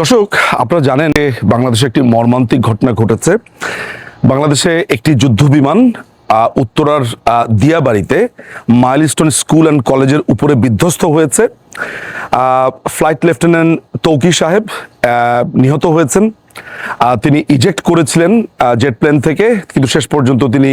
দর্শক, আপনারা জানেন বাংলাদেশে একটি মর্মান্তিক ঘটনা ঘটেছে। বাংলাদেশে একটি যুদ্ধ বিমান উত্তরার দিয়াবাড়িতে মাইলস্টোন স্কুল অ্যান্ড কলেজের উপরে বিধ্বস্ত হয়েছে। ফ্লাইট লেফটেন্যান্ট তৌকি সাহেব নিহত হয়েছেন। তিনি ইজেক্ট করেছিলেন জেট প্লেন থেকে, কিন্তু শেষ পর্যন্ত তিনি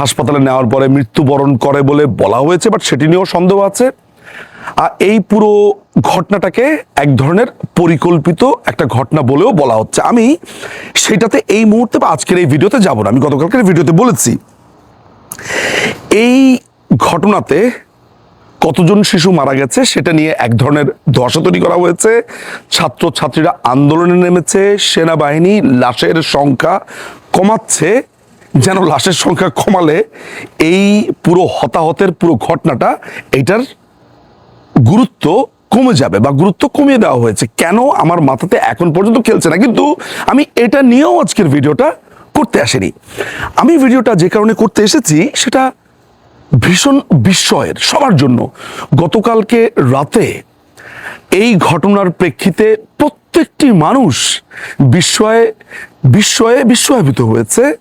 হাসপাতালে নেওয়ার পরে মৃত্যুবরণ করে বলে বলা হয়েছে, বাট সেটি নিয়েও সন্দেহ আছে। এই পুরো ঘটনাটাকে এক ধরনের পরিকল্পিত একটা ঘটনা বলেও বলা হচ্ছে। আমি সেটাতে এই মুহূর্তে বা আজকের এই ভিডিওতে যাব না। আমি গতকালকের ভিডিওতে বলেছি, এই ঘটনাতে কতজন শিশু মারা গেছে সেটা নিয়ে এক ধরনের ধসা তৈরি করা হয়েছে ছাত্র ছাত্রীরা আন্দোলনে নেমেছে, সেনাবাহিনী লাশের সংখ্যা কমাচ্ছে, যেন লাশের সংখ্যা কমালে এই পুরো হতাহতের পুরো ঘটনাটা এইটার গুরুত্ব কমে যাবে বা গুরুত্ব কমিয়ে দেওয়া হয়েছে। কেন আমার মাথাতে এখন পর্যন্ত খেলছে না। কিন্তু আমি এটা নিয়েও আজকের ভিডিওটা করতে আসিনি। আমি ভিডিওটা যে কারণে করতে এসেছি, সেটা ভীষণ বিস্ময়ের সবার জন্য। গতকালকে রাতে এই ঘটনার প্রেক্ষিতে প্রত্যেকটি মানুষ বিস্ময়ে বিস্ময়ে বিস্ময়াভিত হয়েছে।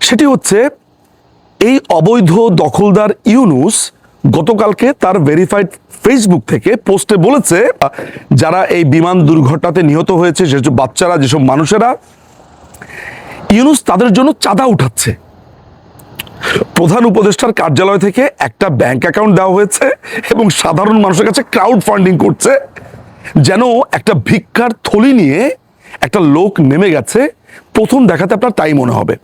সেটি হচ্ছে, এই অবৈধ দখলদার ইউনুস গতকালকে তার ভেরিফাইড ফেসবুক থেকে পোস্টে বলেছে, যারা এই বিমান দুর্ঘটনাতে নিহত হয়েছে যেসব বাচ্চারা, যেসব মানুষেরা, ইউনুস তাদের জন্য চাঁদা উঠাচ্ছে। প্রধান উপদেষ্টার কার্যালয় থেকে একটা ব্যাংক অ্যাকাউন্ট দেওয়া হয়েছে এবং সাধারণ মানুষের কাছে ক্রাউড ফান্ডিং করছে, যেন একটা ভিক্ষার থলি নিয়ে একটা লোক নেমে গেছে প্রথম দেখাতে আপনার তাই মনে হবে।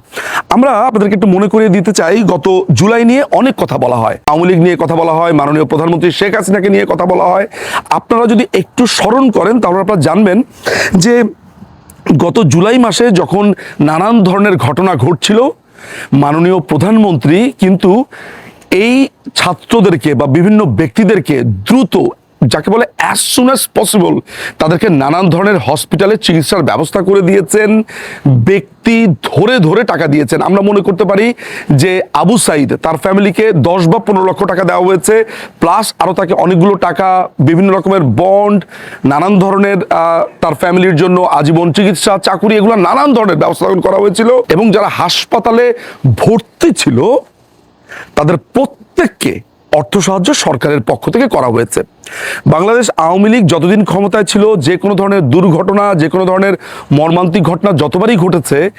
আমরা আপনাদেরকে একটু মনে করিয়ে দিতে চাই, গত জুলাই নিয়ে অনেক কথা বলা হয়। আওয়ামী লীগ নিয়ে কথা বলা হয়, মাননীয় প্রধানমন্ত্রী শেখ হাসিনাকে নিয়ে কথা বলা হয়। আপনারা যদি একটু স্মরণ করেন, তাহলে আপনারা জানবেন যে গত জুলাই মাসে যখন নানান ধরনের ঘটনা ঘটছিল, মাননীয় প্রধানমন্ত্রী কিন্তু এই ছাত্রদেরকে বা বিভিন্ন ব্যক্তিদেরকে দ্রুত যাকে বলে অ্যাজ সুন অ্যাজ পসিবল তাদেরকে নানান ধরনের হসপিটালে চিকিৎসার ব্যবস্থা করে দিয়েছেন, ব্যক্তি ধরে ধরে টাকা দিয়েছেন। আমরা মনে করতে পারি যে আবু সাইদ তার ফ্যামিলিকে দশ বা পনেরো লক্ষ টাকা দেওয়া হয়েছে প্লাস আরও তাকে অনেকগুলো টাকা, বিভিন্ন রকমের বন্ড নানান ধরনের তার ফ্যামিলির জন্য আজীবন চিকিৎসা, চাকুরি, এগুলো নানান ধরনের ব্যবস্থা করা হয়েছিল এবং যারা হাসপাতালে ভর্তি ছিল, তাদের প্রত্যেককে অর্থ সাহায্য সরকারের পক্ষ থেকে করা হয়েছে। বাংলাদেশ আওয়ামী লীগ যতদিন ক্ষমতায় ছিল, যে কোনো ধরনের দুর্ঘটনা, যে কোনো ধরনের মর্মান্তিক ঘটনা যতবারই ঘটেছে,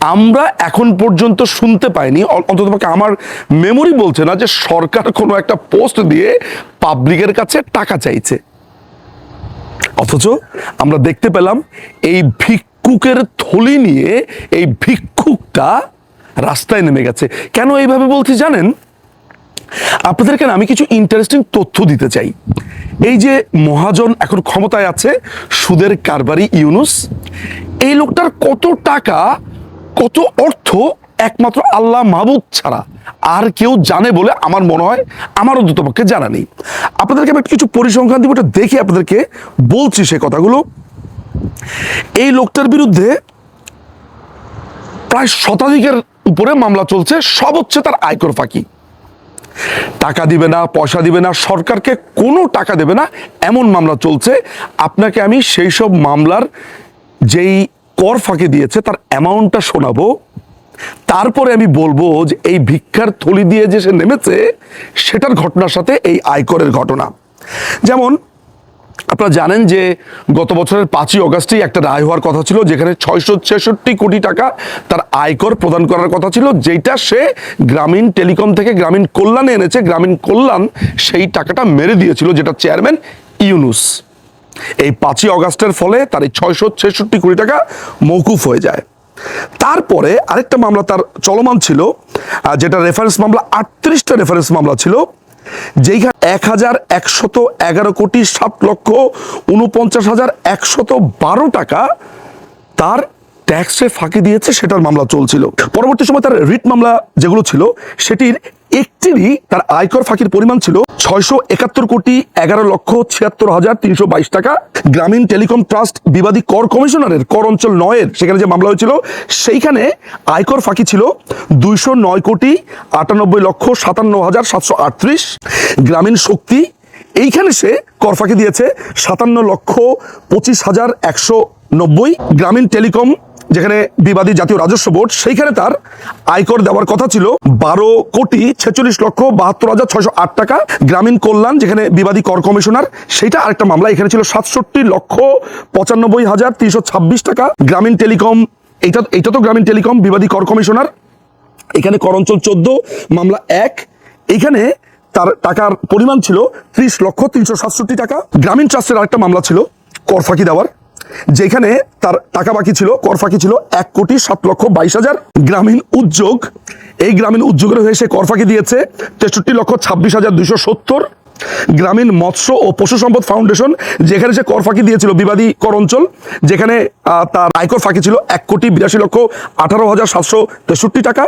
আমরা এখন পর্যন্ত শুনতে পাইনি। অ- অন্ততপক্ষে আমার মেমোরি বলছে না যে সরকার কোনো একটা পোস্ট দিয়ে পাবলিকের কাছে টাকা চাইছে। অথচ আমরা দেখতে পেলাম এই ভিক্ষুকের থলি নিয়ে এই ভিক্ষুকটা রাস্তায় নেমে গেছে। কেন এইভাবে বলছি জানেন? আপনাদেরকে আমি কিছু ইন্টারেস্টিং তথ্য দিতে চাই? এই যে মহাজন এখন ক্ষমতায় আছে, সুদের কারবারি ইউনুস, এই লোকটার কত টাকা, কত অর্থ একমাত্র আল্লাহ মাহবুদ ছাড়া। আর কেউ জানে বলে আমার মনে হয় আমার অন্ততপক্ষে জানা নেই। আপনাদেরকে আমি কিছু পরিসংখ্যান দিব ওটা দেখে আপনাদেরকে। বলছি সে কথাগুলো। এই লোকটার বিরুদ্ধে প্রায় শতাধিকের উপরে মামলা চলছে সব হচ্ছে তার আয়কর ফাঁকি। টাকা দিবে না, পয়সা দিবে না, সরকারকে কোনো টাকা দেবে না, এমন মামলা চলছে। আপনাকে আমি সেই সব মামলার যেই কর ফাঁকে দিয়েছে তার অ্যামাউন্টটা শোনাবো। তারপরে আমি বলব যে এই ভিক্ষার থলি দিয়ে যে সে নেমেছে, সেটার ঘটনার সাথে এই আয়করের ঘটনা। যেমন আপনারা জানেন যে গত বছরের পাঁচই অগাস্টেই একটা রায় হওয়ার কথা ছিল, যেখানে ছয়শো ছেষট্টি কোটি টাকা তার আয়কর প্রদান করার কথা ছিল, যেটা সে গ্রামীণ টেলিকম থেকে গ্রামীণ কল্যাণে এনেছে। গ্রামীণ কল্যাণ সেই টাকাটা মেরে দিয়েছিল, যেটা চেয়ারম্যান ইউনুস। এই পাঁচই অগাস্টের ফলে তার এই ছয়শো ছেষট্টি কোটি টাকা মৌকুফ হয়ে যায়। তারপরে আরেকটা মামলা তার চলমান ছিল যেটা রেফারেন্স মামলা, আটত্রিশটা রেফারেন্স মামলা ছিল। যেইখানে এক হাজার একশত এগারো কোটি সাত লক্ষ উনপঞ্চাশ হাজার একশত বারো টাকা তার ট্যাক্সে ফাঁকি দিয়েছে, সেটার মামলা চলছিল। পরবর্তী সময় তার রিট মামলা যেগুলো ছিল, সেটির একটিরই তার আয়কর ফাঁকির পরিমাণ ছিল ছয়শো একাত্তর কোটি এগারো লক্ষ ছিয়াত্তর হাজার তিনশো বাইশ টাকা। গ্রামীণ টেলিকম ট্রাস্ট বিবাদী কর কমিশনারের কর অঞ্চল নয়ের সেখানে যে মামলা হয়েছিল, সেইখানে আয়কর ফাঁকি ছিল দুইশো নয় কোটি আটানব্বই লক্ষ সাতান্ন হাজার সাতশো আটত্রিশ। গ্রামীণ শক্তি এইখানে সে কর ফাঁকি দিয়েছে সাতান্ন লক্ষ পঁচিশ হাজার একশো নব্বই। গ্রামীণ টেলিকম যেখানে বিবাদী জাতীয় রাজস্ব বোর্ড, সেইখানে তার আয়কর দেওয়ার কথা ছিল বারো কোটি ছেচল্লিশ লক্ষ বাহাত্তর হাজার ছয়শো আট টাকা গ্রামীণ কল্যাণ, যেখানে বিবাদী কর কমিশনার। সেইটা আরেকটা মামলা, এখানে ছিল সাতষট্টি লক্ষ পঁচানব্বই হাজার তিনশো ছাব্বিশ টাকা গ্রামীণ টেলিকম। এইটা এইটা তো গ্রামীণ টেলিকম, বিবাদী কর কমিশনার। এখানে করঞ্চল চোদ্দ, মামলা এক। এখানে তার টাকার পরিমাণ ছিল ত্রিশ লক্ষ তিনশো সাতষট্টি টাকা। গ্রামীণ ট্রাস্টের আরেকটা মামলা ছিল, কর ফাঁকি দেওয়ার। যেখানে তার টাকা বাকি ছিল, কর ফাঁকি ছিল, এক কোটি সাত লক্ষ বাইশ হাজার গ্রামীণ উদ্যোগ। এই গ্রামীণ উদ্যোগের হয়ে সে কর ফাঁকি দিয়েছে তেষট্টি লক্ষ ছাব্বিশ হাজার দুইশো সত্তর। গ্রামীণ মৎস্য ও পশু সম্পদ ফাউন্ডেশন, যেখানে সে কর ফাঁকি দিয়েছিল বিবাদী কর অঞ্চল, যেখানে তার আয়কর ফাঁকি ছিল এক কোটি বিরাশি লক্ষ আঠারো হাজার সাতশো তেষট্টি টাকা।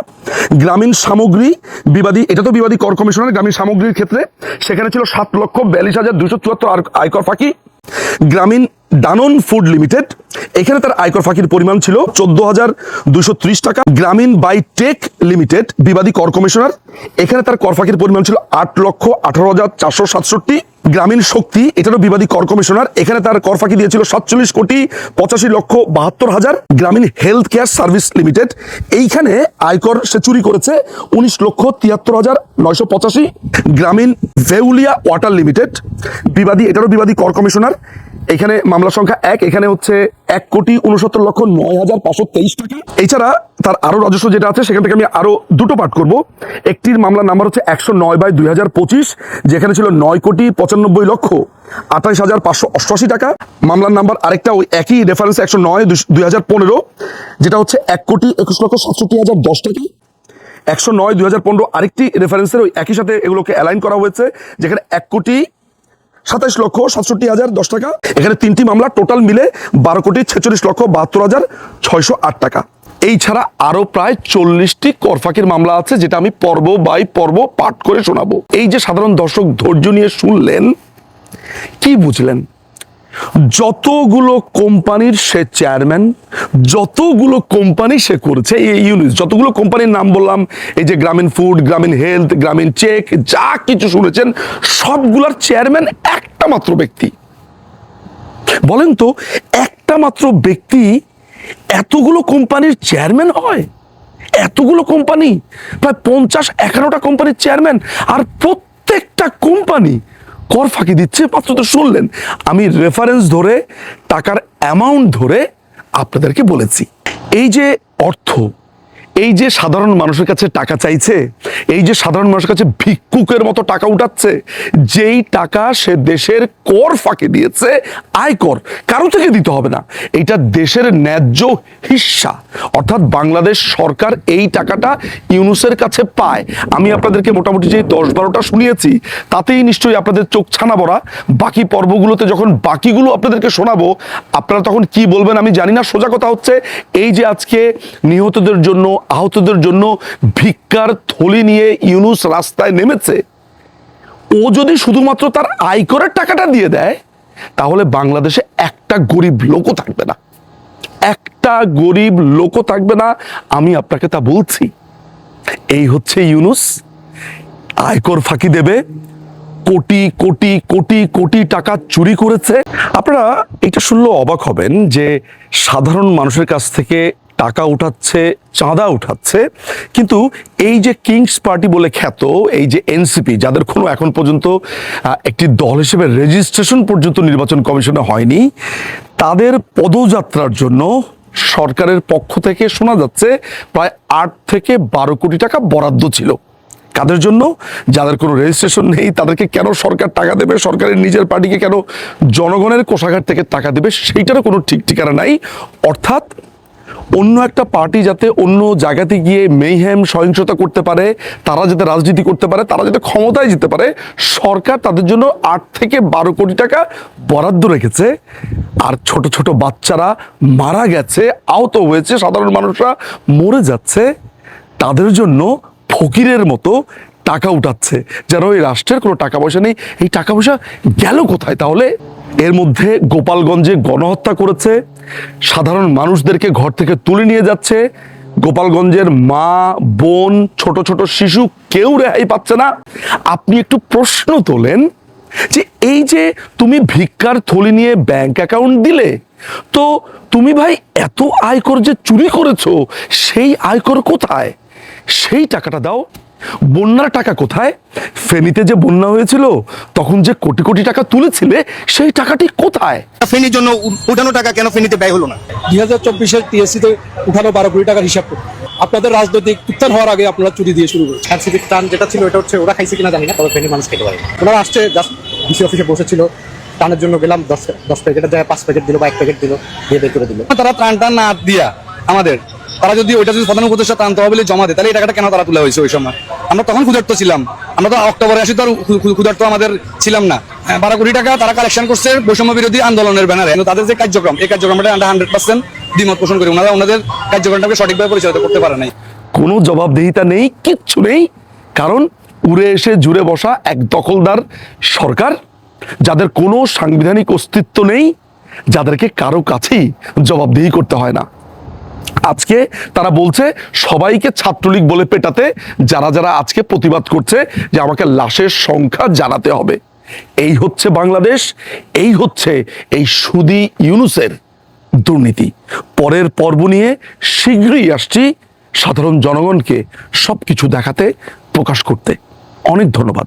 গ্রামীণ সামগ্রী বিবাদী, এটা তো বিবাদী কর কমিশনের, গ্রামীণ সামগ্রীর ক্ষেত্রে, সেখানে ছিল সাত লক্ষ বিয়াল্লিশ হাজার দুশো চুয়াত্তর আয়কর ফাঁকি। গ্রামীণ ডানন ফুড লিমিটেড এখানে তার আয়কর ফাঁকির পরিমাণ ছিল চোদ্দ হাজার দুশো ত্রিশ টাকা। গ্রামীণ বাই টেক লিমিটেড বিবাদী কর কমিশনার, এখানে তার কর ফাঁকির পরিমাণ ছিল আট লক্ষ আঠারো হাজার চারশো সাতষট্টি। গ্রামীণ শক্তি এটারও বিবাদী কর কমিশনার, এখানে তার কর ফাঁকি দিয়েছিল সাতচল্লিশ কোটি পঁচাশি লক্ষ বাহাত্তর হাজার। গ্রামীণ হেলথ কেয়ার সার্ভিস লিমিটেড এইখানে আয়কর সে চুরি করেছে উনিশ লক্ষ তিয়াত্তর হাজার নয়শো পঁচাশি। গ্রামীণ ভেউলিয়া ওয়াটার লিমিটেড বিবাদী, এটারও বিবাদী কর কমিশনার এখানে মামলা সংখ্যা এক, এখানে হচ্ছে এক কোটি উনসত্তর লক্ষ নয় হাজার পাঁচশো তেইশ টাকা। এছাড়া তার আরও রাজস্ব যেটা আছে, সেখান থেকে আমি আরও দুটো পাঠ করব। একটির মামলার নাম্বার হচ্ছে একশো নয় বাই দুই হাজার পঁচিশ, যেখানে ছিল নয় কোটি পঁচানব্বই লক্ষ আঠাইশ হাজার পাঁচশো অষ্টআশি টাকা। মামলার নাম্বার আরেকটা ওই একই রেফারেন্স একশো নয় দুই হাজার পনেরো, যেটা হচ্ছে এক কোটি একুশ লক্ষ সাতষট্টি হাজার দশ টাকা। একশো নয় দুই হাজার পনেরো আরেকটি রেফারেন্সের ওই একই সাথে এগুলোকে অ্যালাইন করা হয়েছে, যেখানে এক কোটি সাতাইশ লক্ষ সাতষট্টি হাজার দশ টাকা। এখানে তিনটি মামলা টোটাল মিলে বারো কোটি ছেচল্লিশ লক্ষ বাহাত্তর হাজার ছয়শো আট টাকা। এই ছাড়া আরও প্রায় চল্লিশটি করফাকের মামলা আছে, যেটা আমি পর্ব বাই পর্ব পাঠ করে শোনাবো। এই যে সাধারণ দর্শক ধৈর্য নিয়ে শুনলেন, কি বুঝলেন? যতগুলো কোম্পানির সে চেয়ারম্যান যতগুলো কোম্পানি সে করেছে, এই ইউনিট যতগুলো কোম্পানির নাম বললাম, এই যে গ্রামীণ ফুড গ্রামীণ হেলথ গ্রামীণ চেক যা কিছু শুনেছেন, সবগুলোর চেয়ারম্যান একটা মাত্র ব্যক্তি। বলেন তো, একটা মাত্র ব্যক্তি এতগুলো কোম্পানির চেয়ারম্যান হয়? এতগুলো কোম্পানি, প্রায় পঞ্চাশ এগারোটা কোম্পানির চেয়ারম্যান আর প্রত্যেকটা কোম্পানি কর ফাঁকি দিচ্ছে, মাত্র তো শুনলেন। আমি রেফারেন্স ধরে, টাকার অ্যামাউন্ট ধরে আপনাদেরকে বলেছি। এই যে অর্থ এই যে সাধারণ মানুষের কাছে টাকা চাইছে, এই যে সাধারণ মানুষের কাছে ভিক্ষুকের মতো টাকা উঠাচ্ছে, যেই টাকা সে দেশের কর ফাঁকে দিয়েছে, আয়কর কারও থেকে দিতে হবে না। এটা দেশের ন্যায্য হিস্সা। অর্থাৎ বাংলাদেশ সরকার এই টাকাটা ইউনুসের কাছে পায়। আমি আপনাদেরকে মোটামুটি যে দশ বারোটা শুনিয়েছি, তাতেই নিশ্চয়ই আপনাদের চোখ ছানা বড়া। বাকি পর্বগুলোতে যখন বাকিগুলো আপনাদেরকে শোনাবো, আপনারা তখন কি বলবেন আমি জানি না। সোজা কথা হচ্ছে, এই যে আজকে নিহতদের জন্য আহতদের জন্য ভিক্ষার থলি নিয়ে ইউনুস রাস্তায় নেমেছে। ও যদি শুধুমাত্র তার আয়করের টাকাটা দিয়ে দেয়, তাহলে বাংলাদেশে একটা গরিব লোকও থাকবে না। একটা গরিব লোকও থাকবে না, আমি আপনাকে তা বলছি। এই হচ্ছে ইউনুস। আয়কর ফাঁকি দেবে, কোটি কোটি কোটি কোটি টাকা চুরি করেছে। আপনারা এটা শুনলে অবাক হবেন যে সাধারণ মানুষের কাছ থেকে টাকা উঠাচ্ছে, চাঁদা উঠাচ্ছে। কিন্তু এই যে কিংস পার্টি বলে খ্যাত, এই যে এনসিপি যাদের কোনো এখন পর্যন্ত একটি দল হিসেবে রেজিস্ট্রেশন পর্যন্ত নির্বাচন কমিশনে হয়নি, তাদের পদযাত্রার জন্য সরকারের পক্ষ থেকে শোনা যাচ্ছে প্রায় আট থেকে বারো কোটি টাকা বরাদ্দ ছিল। কাদের জন্য? যাদের কোনো রেজিস্ট্রেশন নেই, তাদেরকে কেন সরকার টাকা দেবে? সরকারের নিজের পার্টিকে কেন জনগণের কোষাগার থেকে টাকা দেবে? সেইটারও কোনো ঠিক ঠিকানা নাই। অর্থাৎ অন্য একটা পার্টি যাতে অন্য জায়গাতে গিয়ে মেইহ্যাম সহিংসতা করতে পারে, তারা যাতে রাজনীতি করতে পারে, তারা যাতে ক্ষমতায় যেতে পারে, সরকার তাদের জন্য আট থেকে বারো কোটি টাকা বরাদ্দ রেখেছে। আর ছোট ছোট বাচ্চারা মারা গেছে, আহত হয়েছে, সাধারণ মানুষরা মরে যাচ্ছে, তাদের জন্য ফকিরের মতো টাকা উঠাচ্ছে। যেন এই রাষ্ট্রের কোনো টাকা পয়সা নেই। এই টাকা পয়সা গেল কোথায় তাহলে? এর মধ্যে গোপালগঞ্জে গণহত্যা করেছে, সাধারণ মানুষদেরকে ঘর থেকে তুলে নিয়ে যাচ্ছে, গোপালগঞ্জের মা, বোন, ছোট ছোট শিশু কেউ রেহাই পাচ্ছে না। আপনি একটু প্রশ্ন তোলেন যে এই যে তুমি ভিক্ষার থলি নিয়ে ব্যাংক অ্যাকাউন্ট দিলে, তো তুমি ভাই এত আয়কর যে চুরি করেছ, সেই আয়কর কোথায়? সেই টাকাটা দাও। বন্যার টাকা কোথায়? ফেনীতে যে বন্যা হয়েছিল তখন যে কোটি কোটি টাকা তুলেছিলে সেই টাকাটি কোথায়? ফেনীর জন্য উঠানো টাকা কেন ফেনীতে ব্যয় হলো না? দুই হাজার চব্বিশের টিএসসিতে উঠানো বারো কোটি টাকার হিসাব করুন। আপনাদের রাজনৈতিক উত্থান হওয়ার আগে আপনারা চুরি দিয়ে শুরু করেছেন। সাংস্কৃতিক টান যেটা ছিল এটা হচ্ছে ওরা খাইছে কিনা জানি না তবে ফেনী মানুষ খেতে পারে ওনারা আসছে জাস্ট ডিসি অফিসে বসেছিল টানের জন্য গেলাম দশ দশ প্যাকেটের জায়গায় পাঁচ প্যাকেট দিল বা এক প্যাকেট দিল দিয়ে বের করে দিল। তারা ত্রাণটা না দিয়া আমাদের তারা যদি ওইটা যদি প্রধান উপদেষ্টা ত্রাণ তহবিলে জমা দেয় তাহলে এই টাকাটা কেন তারা তুলে হয়েছে ওই সময় আমরা তখন ক্ষুধার্ত ছিলাম। আমরা তো অক্টোবরে আসি তো আর ক্ষু- ক্ষু- ক্ষুধার্ত আমাদের ছিলাম না। হ্যাঁ, বারো কোটি টাকা তারা কালেকশন করছে বৈষম্য বিরোধী আন্দোলনের ব্যানারে তাদের যে কার্যক্রম এই কার্যক্রমটা আমরা হান্ড্রেড পার্সেন্ট দ্বিমত পোষণ করি। ওনারা ওনাদের কার্যক্রমটাকে সঠিকভাবে পরিচালিত করতে পারে নাই। কোনো জবাবদিহিতা নেই কিচ্ছু নেই। কারণ উড়ে এসে জুড়ে বসা এক দখলদার সরকার যাদের কোনো সাংবিধানিক অস্তিত্ব নেই যাদেরকে কারও কাছেই জবাবদিহি করতে হয় না। আজকে তারা বলছে, সবাইকে ছাত্রলীগ বলে পেটাতে যারা যারা আজকে প্রতিবাদ করছে যে আমাকে লাশের সংখ্যা জানাতে হবে। এই হচ্ছে বাংলাদেশ, এই হচ্ছে এই সুদি ইউনুসের দুর্নীতি। পরের পর্ব নিয়ে শীঘ্রই আসছি সাধারণ জনগণকে সবকিছু দেখাতে, প্রকাশ করতে। অনেক ধন্যবাদ।